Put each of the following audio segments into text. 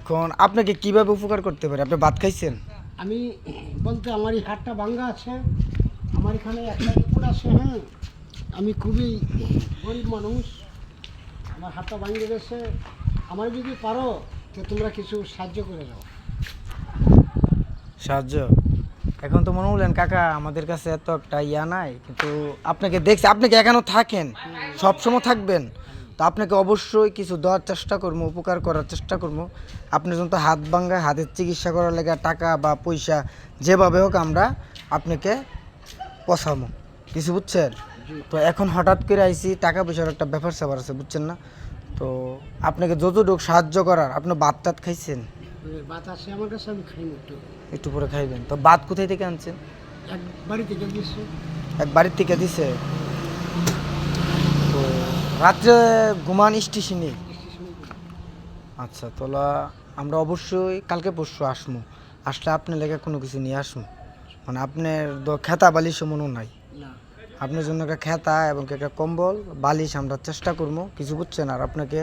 এখন আপনাকে কীভাবে উপকার করতে পারে? আপনি ভাত খাইছেন? আমি বলতে আমার এই হাতটা ভাঙ্গা আছে আমার এখানে একটা রিপোর্ট আছে হ্যাঁ। আমি খুবই গরিব মানুষ আমার হাতটা ভাঙে গেছে। আমার যদি পারো তো তোমরা কিছু সাহায্য করে দাও। সাহায্য? এখন তো মনে হলেন কাকা আমাদের কাছে এত একটা ইয়া নাই। কিন্তু আপনাকে দেখছি আপনি কি এখনও থাকেন? সবসময় থাকবেন? তো আপনাকে অবশ্যই কিছু দেওয়ার চেষ্টা করব উপকার করার চেষ্টা করব। আপনি যখন তো হাত ভাঙ্গা হাতের চিকিৎসা করার লেগে টাকা বা পয়সা যেভাবে হোক আমরা আপনাকে পছামো কিছু বুঝছেন? তো এখন হঠাৎ করে আইসি টাকা পয়সার একটা ব্যাপার স্যাপার আছে বুঝছেন না? তো আপনাকে যতটুকু সাহায্য করার আপনি ভাত টাত খাইছেন? বাত আছে আমার কাছে আমি খাই একটু। একটু পরে খাইবেন। তো ভাত কোথায় থেকে আনছেন? এক বাড়ি থেকে দিয়েছে এক বাড়ির থেকে দিছে? রাত্রে ঘুমান স্টেশনে আচ্ছা তোলা আমরা অবশ্যই কালকে পরশু আসমু। আসলে আপনার লেগে কোনো কিছু নিয়ে আসমু। মানে আপনার খেতা বালিশ মনও নাই। আপনার জন্য একটা খেতা এবং একটা কম্বল বালিশ আমরা চেষ্টা করব কিছু বুঝছেন? আর আপনাকে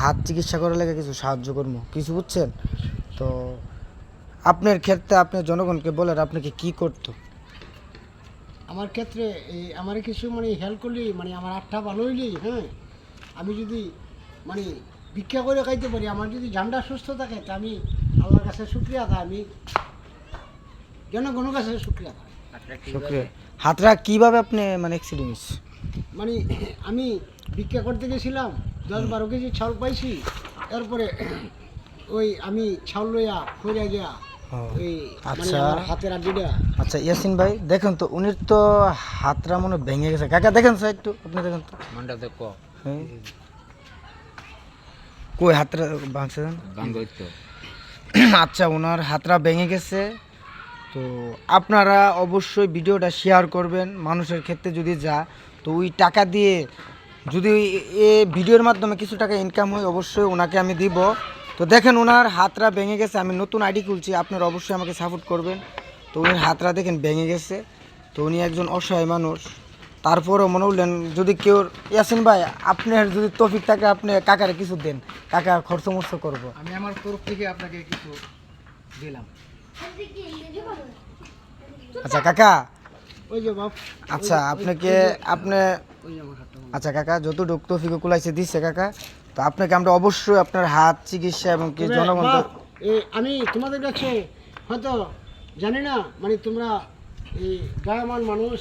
হাত চিকিৎসা করার লেগে কিছু সাহায্য করব কিছু বুঝছেন? তো আপনার ক্ষেত্রে আপনার জনগণকে বলেন আপনাকে কি করতো? আমার ক্ষেত্রে এই আমার কিছু মানে হেল্প করলি মানে আমার আটটা ভালো হইলি হ্যাঁ? আমি যদি মানে ভিক্ষা করে খাইতে পারি আমার যদি ঝান্ডা সুস্থ থাকে তা আমি আল্লাহর কাছে শুক্রিয়া আদা আমি জনগণের কাছে শুক্রিয়া আদা শুক্রিয়া। হাতরা কীভাবে আপনি মানে অ্যাক্সিডেন্ট মানে আমি ভিক্ষা করতে গেছিলাম দশ বারো কেজি চাউল পাইছি তারপরে ওই আমি চাউল লইয়া ফইরা গিয়া আচ্ছা। আমার হাতের আড্ডিটা। আচ্ছা ইয়াসিন ভাই দেখেন তো উনির তো হাতরা মনে ভেঙে গেছে। কাকা দেখেন স্যার একটু আপনি দেখেন তো। মনটা দেখো হ্যাঁ। কই হাতরা ভাঙছে? আচ্ছা ওনার হাতরা ভেঙে গেছে। তো আপনারা অবশ্যই ভিডিওটা শেয়ার করবেন মানুষের ক্ষেত্রে যদি যা। তো ওই টাকা দিয়ে যদি এ ভিডিওর মাধ্যমে কিছু টাকা ইনকাম হয় অবশ্যই ওনাকে আমি দিব। তো দেখেন ওনার হাতরা ভেঙে গেছে আমি নতুন আইডি খুলছি আপনারা অবশ্যই আমাকে সাপোর্ট করবেন। তো উনির হাতরা দেখেন ভেঙে গেছে তো উনি একজন অসহায় মানুষ। তারপরও মনে হলেন যদি কেউ ইয়াসিন ভাই আপনার যদি তফিক থাকে আপনি কাকারে কিছু দেন কাকা খরচ মর্চ করব। আমি আমার তরফ থেকে আপনাকে কিছু দিলাম। আচ্ছা কাকা। আচ্ছা আপনাকে আপনি আচ্ছা কাকা যতটুকু তফিক কুলাইছে দিচ্ছে কাকা। তো আপনাকে আমরা অবশ্যই আপনার হাত চিকিৎসা এবং কি জনগণ এ আমি তোমাদের কাছে হয়তো জানি না মানে তোমরা এই গ্রামের মানুষ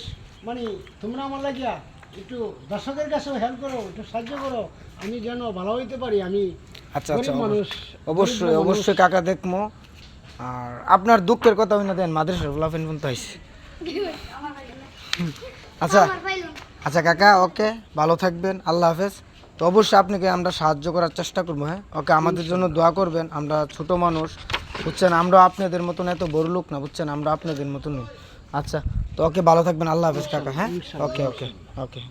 মানে তোমরা আমার লাগিয়া একটু দর্শকের কাছেও হেল্প করো একটু সাহায্য করো আমি যেন ভালো হইতে পারি আমি আচ্ছা আচ্ছা মানুষ অবশ্যই অবশ্যই কাকা দেখব আর আপনার দুঃখের কথা হই না দেন মাদ্রাসার গোলাপেন পর্যন্ত হয়েছে আচ্ছা। আচ্ছা কাকা ওকে ভালো থাকবেন আল্লাহ হাফেজ। তো অবশ্যই আপনাকে আমরা সাহায্য করার চেষ্টা করব হ্যাঁ? ওকে আমাদের জন্য দোয়া করবেন আমরা ছোট মানুষ বুঝছেন? আমরা আপনাদের মতন এত বড় লোক না বুঝছেন? আমরা আপনাদের মতন আচ্ছা তো ওকে ভালো থাকবেন আল্লাহ হাফেজ কাকা হ্যাঁ? ওকে ওকে ওকে।